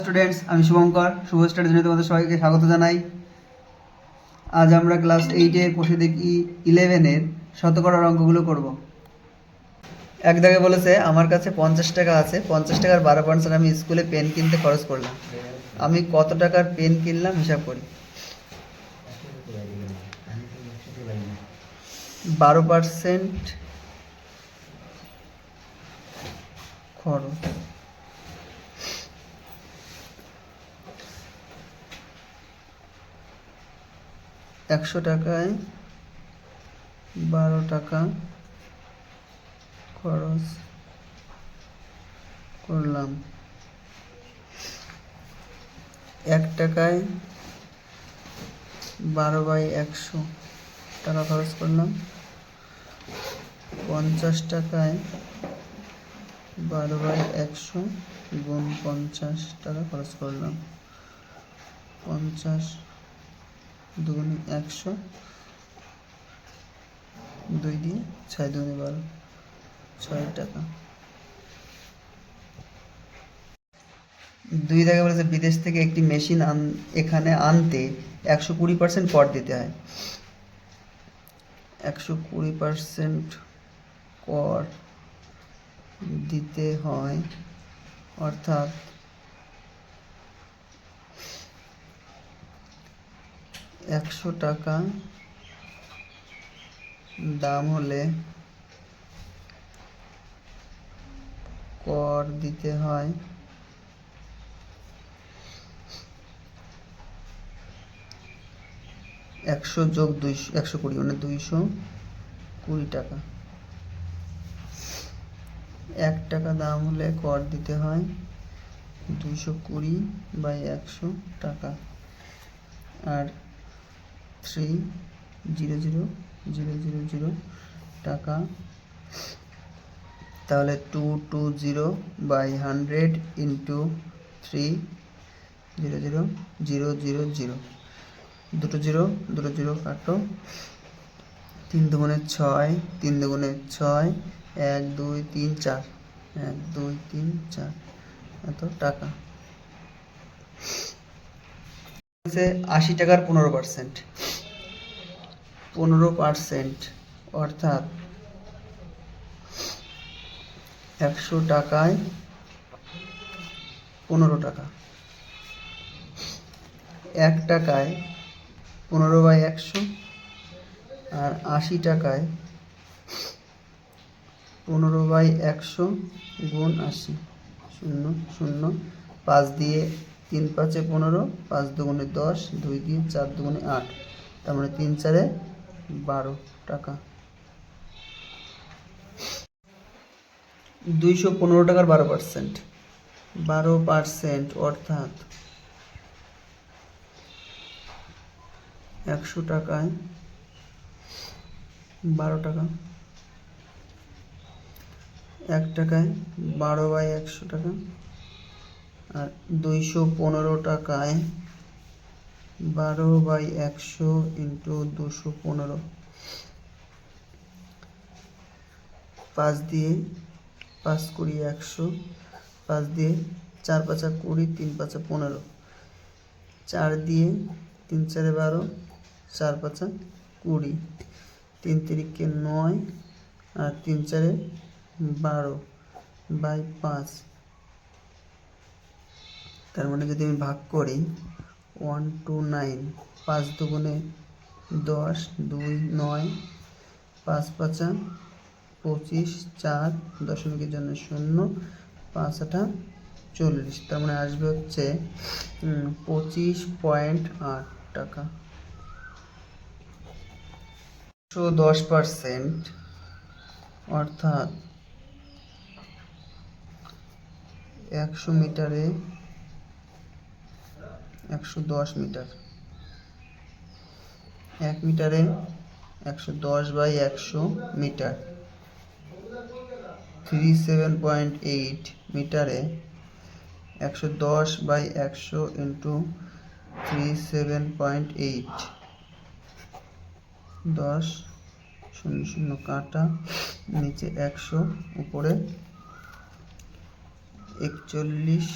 Students আমি শুভঙ্কর শুভ study জন্য তোমাদের সবাইকে স্বাগত জানাই। আজ আমরা ক্লাস এইটের বসে দেখি ইলেভেনের শতকরার অঙ্কগুলো করব। এক দাগে বলেছে, আমার কাছে পঞ্চাশ টাকা আছে, পঞ্চাশ টাকার বারো পার্সেন্ট আমি স্কুলে পেন কিনতে খরচ করলাম। আমি কত টাকার পেন কিনলাম হিসাব করি? বারো পার্সেন্ট খরচ। একশো টাকায় বারো টাকা খরচ করলাম। এক টাকায় বারো বাই একশো টাকা খরচ করলাম। পঞ্চাশ টাকায় বারো বাই একশো গুণ পঞ্চাশ টাকা খরচ করলাম। পঞ্চাশ দুগুণে একশো। দুই দিয়ে ছয় দুগুণে বারো। ছয় টাকা। দুই টাকা বলেছে, বিদেশ থেকে একটি মেশিন আন, এখানে আনতে একশো কুড়ি পার্সেন্ট কর দিতে হয়। একশো কুড়ি পার্সেন্ট কর দিতে হয়, অর্থাৎ একশো টাকা দাম হলে কর দিতে হয়। একশো যোগ দুইশো, একশো কুড়ি মানে দুইশো কুড়ি টাকা। এক টাকা দাম হলে কর দিতে হয় দুইশো কুড়ি বাই একশো টাকা। আর three zero zero zero zero zero টাকা। তাহলে two two zero by hundred into three zero zero zero zero zero দুটো জিরো দুটো জিরো কাটো। তিন দুগুণে ছয়, তিন দুগুণে ছয়, এক, দুই, তিন, চার। এক, দুই, তিন, চার। এত টাকা। আশি টাকার পনেরো পার্সেন্ট পনেরো পার্সেন্ট অর্থাৎ একশো টাকায় পনেরো টাকা। এক টাকায় পনেরো বাই একশো আর আশি টাকায় পনেরো বাই একশো গুণ আশি, শূন্য শূন্য, পাঁচ দিয়ে তিন পাঁচে পনেরো, পাঁচ দুগুণে দশ, দুই দিয়ে চার দুগুণে আট, তার মানে তিন চারে বারো টাকা। দুইশো পনেরো টাকার বারো পার্সেন্ট। বারো পার্সেন্ট অর্থাৎ একশো টাকায় বারো টাকা। এক টাকায় বারো বাই একশো টাকা। আর দুইশো পনেরো টাকায় বারো বাই একশো ইন্টু দুশো পনেরো। পাঁচ দিয়ে পাঁচ কুড়ি একশো, পাঁচ দিয়ে চার পাঁচা কুড়ি, তিন পাঁচা পনেরো। চার দিয়ে তিন চারে বারো, চার পাঁচা কুড়ি। তিন তিরিকে নয় আর তিন চারে বারো বাই পাঁচ। তার মানে যদি আমি ভাগ করি ওয়ান টু নাইন পাঁচ দুগুণে দশ, দুই নয়, পাঁচ পাঁচা পঁচিশ, চার দশমিকের জন্য শূন্য, পাঁচ আঠা চল্লিশ। তার মানে আসবে হচ্ছে পঁচিশ পয়েন্ট আট টাকা। একশো দশ পারসেন্ট, অর্থাৎ একশো মিটারে একশো দশ মিটার। এক মিটারে একশো দশ বাই একশো metre. Three seven point eight মিটারে একশো দশ বাই একশো into three seven point eight দশ শূন্য শূন্য কাটা, নিচে একশো, উপরে একচল্লিশ।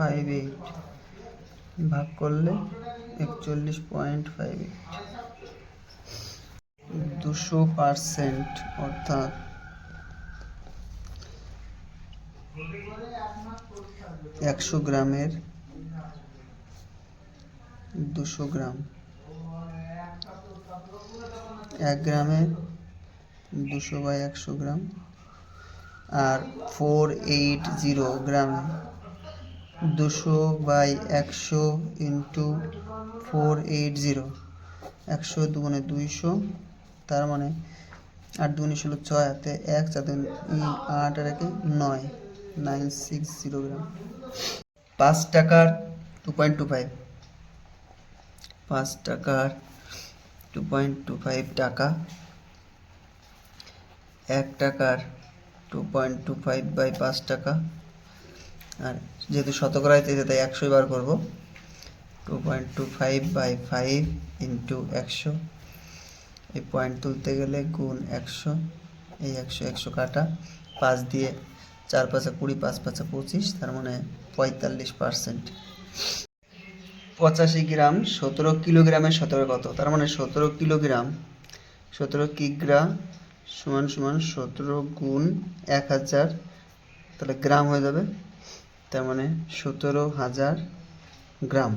ফাইভ এইট ভাগ করলে একচল্লিশ পয়েন্ট ফাইভ এইট দুশো পার্সেন্ট অর্থাৎ একশো গ্রামের দুশো গ্রাম। এক গ্রামের দুশো বাই একশো গ্রাম। আর ফোর এইট জিরো গ্রামে দুশো বাই একশো ইন্টু ফোর এইট জিরো। একশো দু দুগুণে দুইশো, তার মানে আট দুগুণে ষোলো ছয় হাতে এক, চার তিন, আট, আর একে নয় নাইন সিক্স জিরো গ্রাম পাঁচ টাকার টু পয়েন্ট টু ফাইভ পাঁচ টাকার টু পয়েন্ট টু ফাইভ টাকা। এক টাকার two point two five by পাঁচ টাকা। আর যেহেতু শতকরায় চেয়েছে তাই একশোই বার করব। Two point two five by five into একশো। এই পয়েন্ট তুলতে গেলে গুণ একশো। এই একশো একশো কাটা। পাঁচ দিয়ে চার পাঁচা কুড়ি, পাঁচ পাঁচা পঁচিশ, তার মানে পঁয়তাল্লিশ পার্সেন্ট পঁচাশি গ্রাম, সতেরো কিলোগ্রামের সতেরো কত? তার মানে সতেরো কিলোগ্রাম, সতেরো কিগ্রা সমান সমান সতেরো গুণ এক হাজার, তাহলে গ্রাম হয়ে যাবে তার মানে সতেরো হাজার গ্রাম।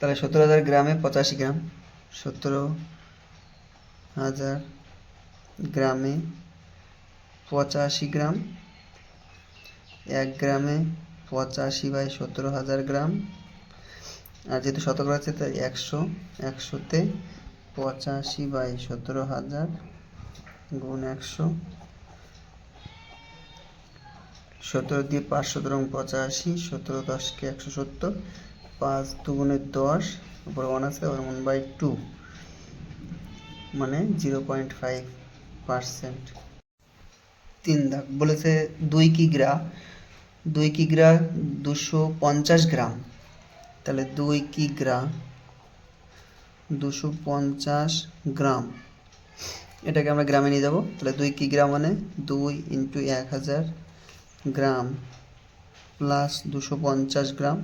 তাহলে সতেরো হাজার গ্রামে পঁচাশি গ্রাম। সতেরো হাজার গ্রামে পঁচাশি গ্রাম। এক গ্রামে পঁচাশি বাই সতেরো হাজার গ্রাম। আর যেহেতু শতকরা আছে তাই একশো, একশোতে পঁচাশি বাই সতেরো হাজার গুণ একশো। সতেরো দিয়ে পাঁচ সতেরো পঁচাশি, সতেরো দশকে একশো সত্তর, পাঁচ দুগুণে দশ, উপরে ওয়ান আছে ওয়ান বাই টু মানে জিরো পয়েন্ট ফাইভ পার্সেন্ট তিন দাগ, বলেছে দুই কিগ্রা দুই কিগ্রা দুশো পঞ্চাশ গ্রাম। তাহলে দুই কিগ্রা দুশো পঞ্চাশ গ্রাম। এটাকে আমরা গ্রামে নিয়ে যাব। তাহলে দুই কিগ্রা মানে দুই ইন্টু এক হাজার গ্রাম প্লাস দুশো পঞ্চাশ গ্রাম,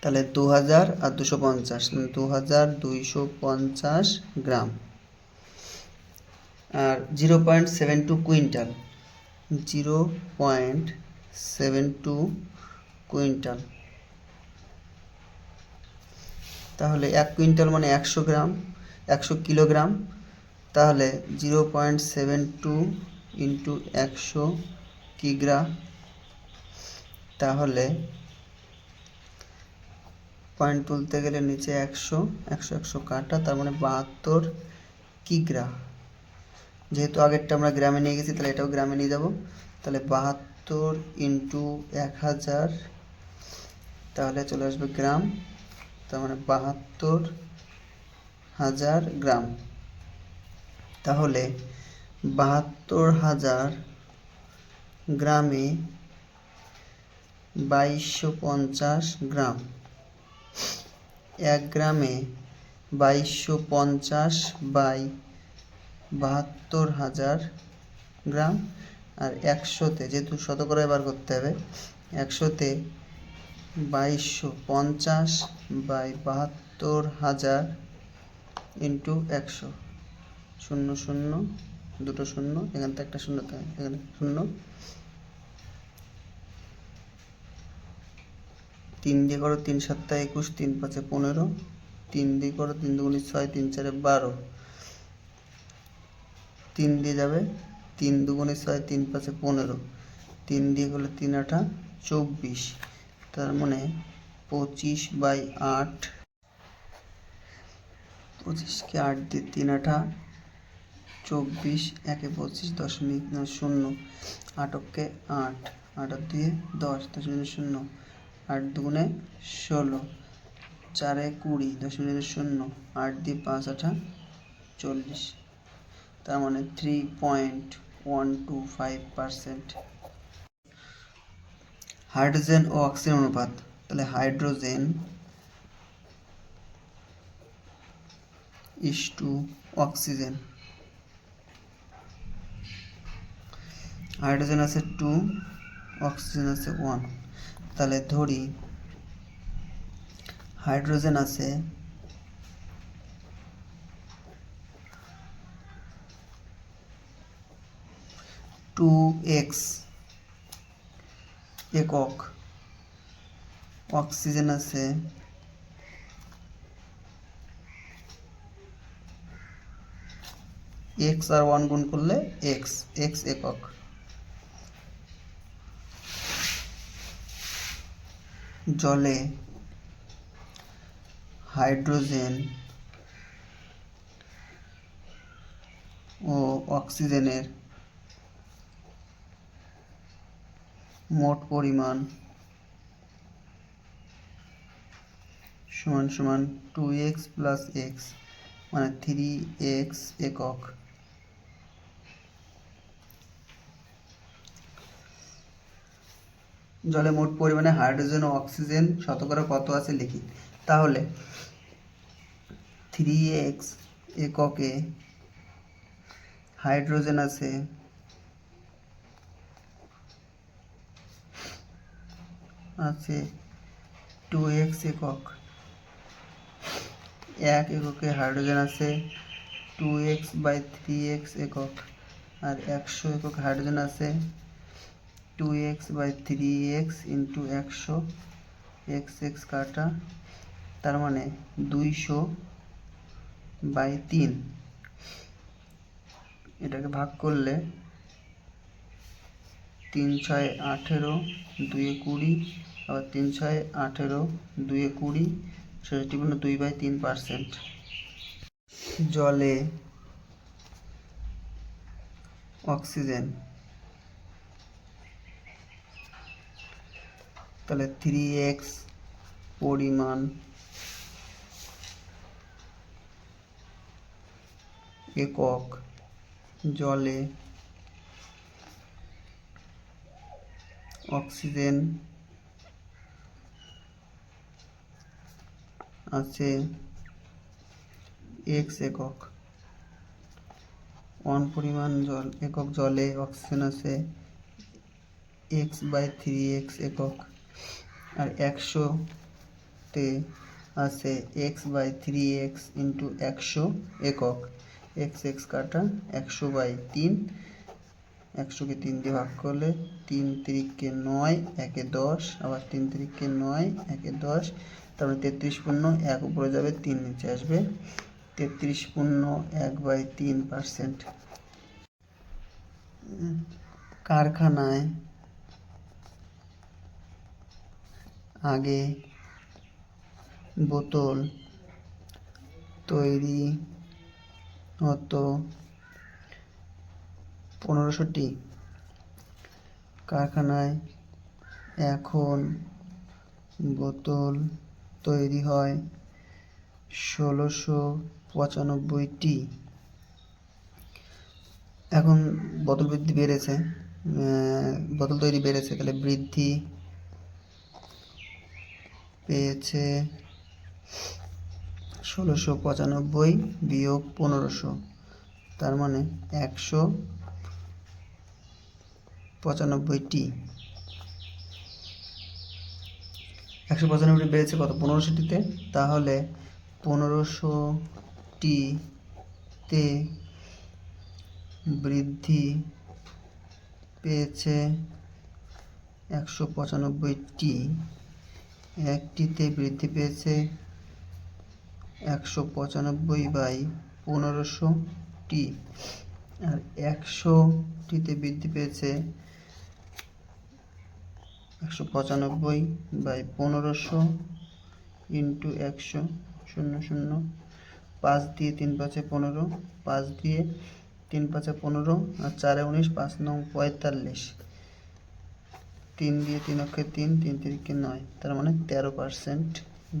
তাহলে দু হাজার আর দুশো পঞ্চাশ দু হাজার দুইশো পঞ্চাশ গ্রাম। আর zero point seven two quintal zero point seven two quintal. তাহলে এক কুইন্টাল মানে একশো গ্রাম, একশো কিলোগ্রাম, তাহলে zero point seven two into একশো কিগ্রা তাহলে পয়েন্ট তুলতে গেলে নিচে একশো একশো একশো কাটা, তার মানে বাহাত্তর কিগ্রা যেহেতু আগেরটা আমরা গ্রামে নিয়ে গেছি, তাহলে এটাও গ্রামে নিয়ে যাব। তাহলে বাহাত্তর ইন্টু এক হাজার, তাহলে চলে আসবে গ্রাম, তার মানে বাহাত্তর হাজার গ্রাম। তাহলে বাহাত্তর হাজার গ্রামে বাইশশো পঞ্চাশ গ্রাম। এক গ্রামে বাইশশো পঞ্চাশ বাই বাহাত্তর হাজার গ্রাম। আর একশোতে, যেহেতু শতকরায় বার করতে হবে, একশোতে বাইশশো পঞ্চাশ বাই বাহাত্তর হাজার ইন্টু একশো। শূন্য শূন্য, দুটো শূন্য, এখান থেকে একটা শূন্য এখানে শূন্য। তিন দিয়ে করো তিন সাতটা একুশ, তিন পাঁচে পনেরো, তিন দিয়ে করো তিন দুগুণি ছয়, তিন চারে বারো। তিন দিয়ে যাবে তিন দুগুণে ছয়, তিন পাঁচে পনেরো। তিন দিয়ে করলে তিন আঠা চব্বিশ। তার মানে পঁচিশ বাই আট। পঁচিশকে আট দিয়ে তিন আঠা চব্বিশ, একে পঁচিশ, দশমিক শূন্য, আটককে আট। আট দিয়ে দশ, দশমিক শূন্য। আট দুগুণে ষোলো। চারে কুড়ি দশমিক শূন্য, আট দিয়ে পাঁচ আঠা চল্লিশ। তার মানে three point one two five percent hydrogen ও অক্সিজেন অনুপাত। তাহলে hydrogen is two oxygen hydrogen আছে টু অক্সিজেন আছে ওয়ান তাহলে ধরি। হাইড্রোজেন আছে। Two X. একক। অক্সিজেন আছে। এক্স আর ওয়ান গুণ করলে এক্স। এক্স একক। জলে, হাইড্রোজেন ও অক্সিজেনের মোট পরিমাণ সমান সমান টু এক্স প্লাস এক্স মানে থ্রি এক্স একক। জলে মোট পরিমাণে হাইড্রোজেন ও অক্সিজেন শতকরা কত আছে লিখি। তাহলে থ্রি এক্স এককে হাইড্রোজেন আছে আছে টু এক্স একক। এক এককে হাইড্রোজেন আছে two x by three x একক। আর একশো একক হাইড্রোজেন আছে two x by three x into একশো এক্স এক্স কাটা, তার মানে দুইশো বাই তিন। এটাকে ভাগ করলে তিন ছয় আঠেরো, দুয়ে কুড়ি, আবার তিন ছয় আঠেরো, দুয়ে কুড়ি পূর্ণ দুই বাই তিন পার্সেন্ট জলে অক্সিজেন তাহলে থ্রি এক্স পরিমাণ একক জলে অক্সিজেন আছে এক্স একক। ওয়ান পরিমাণ জল, একক জলে অক্সিজেন আছে এক্স বাই থ্রি এক্স একক। আর একশোতে আছে x by three x into একশো একক। এক্স এক্স কাটা একশো বাই তিন। একশোকে তিন দিয়ে ভাগ করলে তিন তিরিককে নয়, একে দশ। আবার তিন তিরিককে নয়, একে দশ। তারপরে তেত্রিশ পূর্ণ এক উপরে যাবে তিন, নিচে আসবে তেত্রিশ পূর্ণ এক বাই তিন পার্সেন্ট কারখানায় আগে বোতল তৈরি হতো। পনেরোশোটি কারখানায় এখন বোতল তৈরি হয়। ষোলোশো পঁচানব্বইটি। এখন বোতল বৃদ্ধি বেড়েছে। বোতল তৈরি বেড়েছে, তাহলে বৃদ্ধি পেয়েছে ষোলোশো পঁচানব্বই বিয়োগ পনেরোশো। তার মানে একশো পঁচানব্বইটি। একশো পঁচানব্বইটি বেড়েছে কত? পনেরোশোটিতে? তাহলে পনেরোশোটিতে বৃদ্ধি পেয়েছে একশো পঁচানব্বইটি। একটিতে বৃদ্ধি পেয়েছে একশো পঁচানব্বই বাই পনেরোশো টি। আর একশোটিতে বৃদ্ধি পেয়েছে একশো পঁচানব্বই বাই পনেরোশো ইন্টু একশো শূন্য শূন্য। পাঁচ দিয়ে তিন পাঁচে পনেরো, পাঁচ দিয়ে তিন পাঁচে পনেরো, আর চারে উনিশ, পাঁচ নং পঁয়তাল্লিশ। তিন দিয়ে তিন অক্ষে তিন তিন তিরিকে নয়। তার মানে তেরো পার্সেন্ট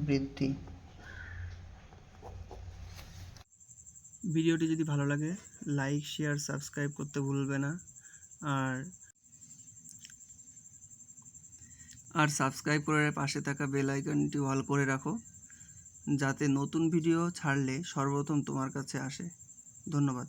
বৃদ্ধি। ভিডিওটি যদি ভালো লাগে, লাইক, শেয়ার, সাবস্ক্রাইব করতে ভুলবে না। আর আর সাবস্ক্রাইব করে পাশে থাকা বেল আইকনটি অল করে রাখো, যাতে নতুন ভিডিও ছাড়লে সর্বপ্রথম তোমার কাছে আসে। ধন্যবাদ।